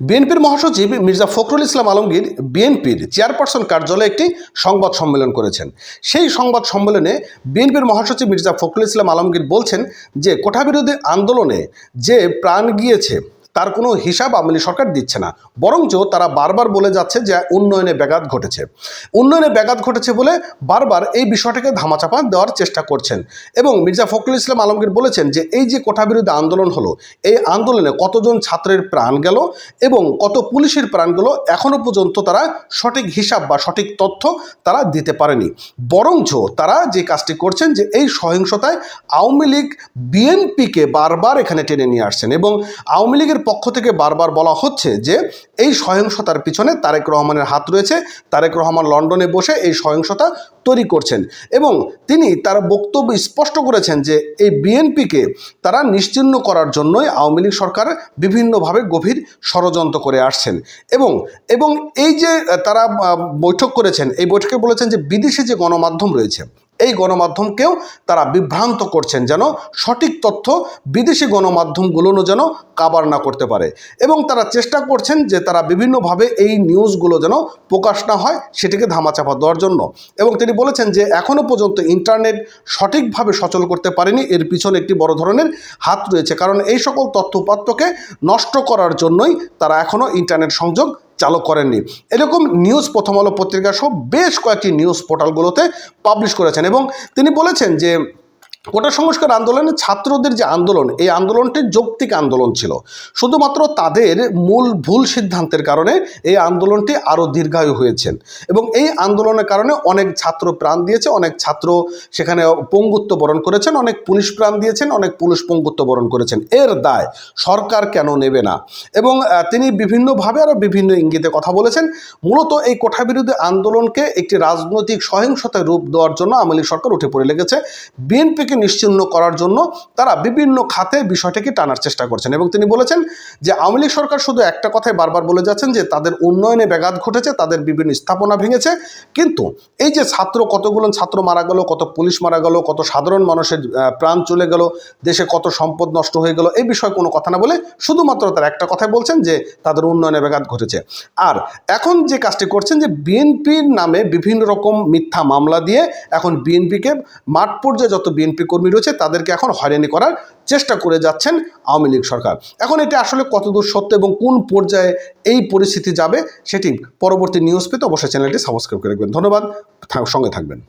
বিএনপির মহাসচিব মির্জা ফখরুল ইসলাম আলমগীর বিএনপির চেয়ারপারসন কার্যালয়ে একটি সংবাদ সম্মেলন করেছেন। সেই সংবাদ সম্মেলনে বিএনপির মহাসচিব মির্জা ফখরুল ইসলাম আলমগীর বলছেন যে, কোঠাবিরোধী আন্দোলনে যে প্রাণ গিয়েছে তার কোনো হিসাব আওয়ামী সরকার দিচ্ছে না। বরঞ্চ তারা বারবার বলে যাচ্ছে যে উন্নয়নে ব্যাঘাত ঘটেছে। উন্নয়নে ব্যাঘাত ঘটেছে বলে বারবার এই বিষয়টাকে ধামাচাপা দেওয়ার চেষ্টা করছেন। এবং মির্জা ফখরুল ইসলাম আলমগীর বলেছেন যে এই যে কোঠাবিরোধী আন্দোলন হলো, এই আন্দোলনে কতজন ছাত্রের প্রাণ গেল এবং কত পুলিশের প্রাণ গেল এখনও পর্যন্ত তারা সঠিক হিসাব বা সঠিক তথ্য তারা দিতে পারেনি। বরঞ্চ তারা যে কাজটি করছেন যে এই সহিংসতায় আওয়ামী লীগ বিএনপিকে বারবার এখানে টেনে নিয়ে আসছেন এবং আওয়ামী লীগের পক্ষ থেকে বারবার বলা হচ্ছে যে, এই সহিংসতার পিছনে তারেক রহমানের হাত রয়েছে। তারেক রহমান লন্ডনে বসে এই সহিংসতা তৈরি করছেন এবং তিনি তার বক্তব্য স্পষ্ট করেছেন যে, এই বিএনপিকে তারা নিশ্চিহ্ন করার জন্যই আওয়ামী লীগ সরকার বিভিন্নভাবে গভীর ষড়যন্ত্র করে আসছেন এবং এবং এই যে তারা বৈঠক করেছেন, এই বৈঠকে বলেছেন যে, বিদেশি যে গণমাধ্যম রয়েছে এই গণমাধ্যমকেও তারা বিভ্রান্ত করছেন যেন সঠিক তথ্য বিদেশি গণমাধ্যমগুলো যেন কাবার না করতে পারে। এবং তারা চেষ্টা করছেন যে তারা বিভিন্নভাবে এই নিউজগুলো যেন প্রকাশ না হয়, সেটিকে ধামাচাপা দেওয়ার জন্য। এবং তিনি বলেছেন যে এখনও পর্যন্ত ইন্টারনেট সঠিকভাবে সচল করতে পারেনি, এর পিছনে একটি বড় ধরনের হাত রয়েছে। কারণ এই সকল তথ্য উপাত্তকে নষ্ট করার জন্যই তারা এখনও ইন্টারনেট সংযোগ চালু করেননি। এরকম নিউজ প্রথম আলো পত্রিকা সব বেশ কয়েকটি নিউজ পোর্টালগুলোতে পাবলিশ করেছেন এবং তিনি বলেছেন যে কোটা সংস্কার আন্দোলনে ছাত্রদের যে আন্দোলন, এই আন্দোলনটি যৌক্তিক আন্দোলন ছিল। শুধুমাত্র তাদের মূল ভুল সিদ্ধান্তের কারণে এই আন্দোলনটি আরও দীর্ঘায়ু হয়েছেন এবং এই আন্দোলনের কারণে অনেক ছাত্র প্রাণ দিয়েছে, অনেক ছাত্র সেখানে পঙ্গুত্ব বরণ করেছেন, অনেক পুলিশ প্রাণ দিয়েছেন, অনেক পুলিশ পঙ্গুত্ব বরণ করেছেন। এর দায় সরকার কেন নেবে না? এবং তিনি বিভিন্নভাবে আরও বিভিন্ন ইঙ্গিতে কথা বলেছেন। মূলত এই কোঠাবিরোধী আন্দোলনকে একটি রাজনৈতিক সহিংসতায় রূপ দেওয়ার জন্য আওয়ামী সরকার উঠে পড়ে লেগেছে। বিএনপিকে নিশ্চিহ্ন করার জন্য তারা বিভিন্ন খাতে বিষয়টিকে টানার চেষ্টা করছেন। এবং তিনি বলেছেন যে, আওয়ামী লীগ সরকার শুধু একটা কথাই বারবার বলে যাচ্ছেন যে, তাদের উন্নয়নে ব্যাঘাত ঘটেছে, তাদের বিভিন্ন স্থাপনা ভেঙেছে। কিন্তু এই যে ছাত্র কতগুলো ছাত্র মারা গেল, কত পুলিশ মারা গেল, কত সাধারণ মানুষের প্রাণ চলে গেল, দেশে কত সম্পদ নষ্ট হয়ে গেল, এই বিষয়ে কোনো কথা না বলে শুধুমাত্র তার একটা কথাই বলছেন যে, তাদের উন্নয়নে ব্যাঘাত ঘটেছে। আর এখন যে কাজটি করছেন যে, বিএনপির নামে বিভিন্ন রকম মিথ্যা মামলা দিয়ে এখন বিএনপিকে মাঠ পর্যায়ে যত বিএনপি কর্মী রয়েছে, তাদেরকে এখন হয়রানি করার চেষ্টা করে যাচ্ছেন আওয়ামী লীগ সরকার। এখন এটা আসলে কতদূর সত্য এবং কোন পর্যায়ে এই পরিস্থিতি যাবে, সেটি পরবর্তী নিউজ পেতে অবশ্যই চ্যানেলটি সাবস্ক্রাইব করে রাখবেন। ধন্যবাদ সঙ্গে থাকবেন।